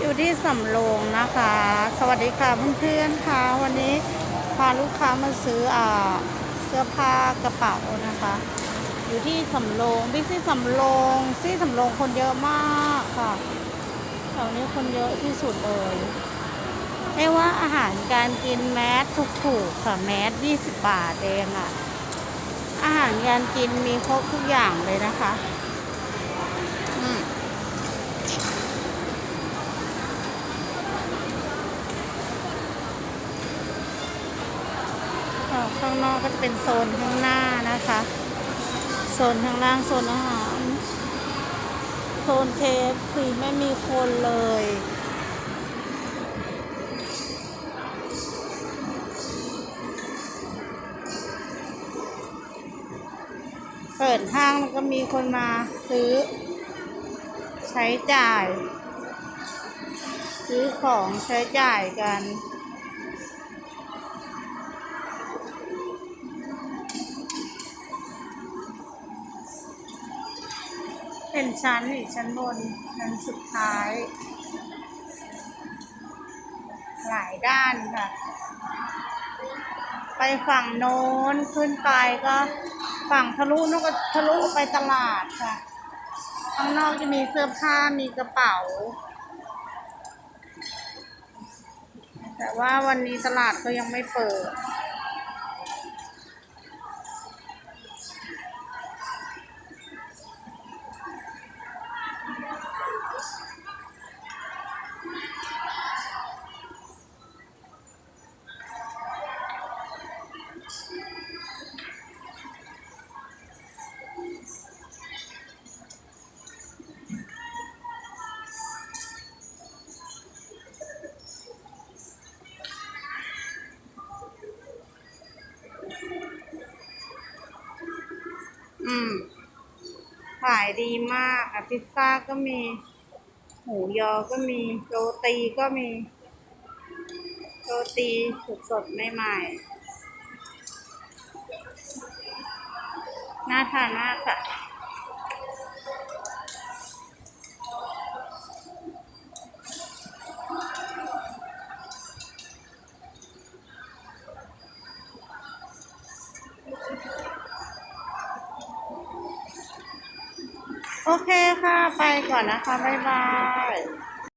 อยู่ที่สำโรงนะคะ สวัสดีค่ะเพื่อนๆค่ะ วันนี้พาลูกค้ามาซื้ออ่าเสื้อผ้ากระเป๋านะคะ อยู่ที่สำโรงบิ๊กซี่สำโรงซี่สำโรงคนเยอะมากค่ะแถวนี้คนเยอะที่สุดเลยเรียกว่าอาหารการกินแมสถูกๆค่ะแมส20บาทเองอะอาหารการกินมีครบทุกอย่างเลยนะคะอืม ค่ะ ข้างนอกก็จะเป็นโซนข้างหน้านะคะ โซนข้างล่างโซนอาหาร โซนเคฟซีไม่มีคนเลยเปิดห้างมันก็มีคนมาซื้อ ใช้จ่าย ซื้อของใช้จ่ายกัน นชั้นอีกชั้นบนชั้นสุดท้าย หลายด้านค่ะ ไปฝั่งโน้นขึ้นไปก็ฝั่งทะลุนกก็ทะลุไปตลาดค่ะ ข้างนอกจะมีเสื้อผ้ามีกระเป๋า แต่ว่าวันนี้ตลาดก็ยังไม่เปิด อืม ขายดีมากอะพิซซ่าก็มี หมูยอก็มีโรตีก็มีโรตีสดสดๆใหม่ๆน่าทานมากค่ะ โอเคค่ะ ไปก่อนนะคะ บ๊ายบาย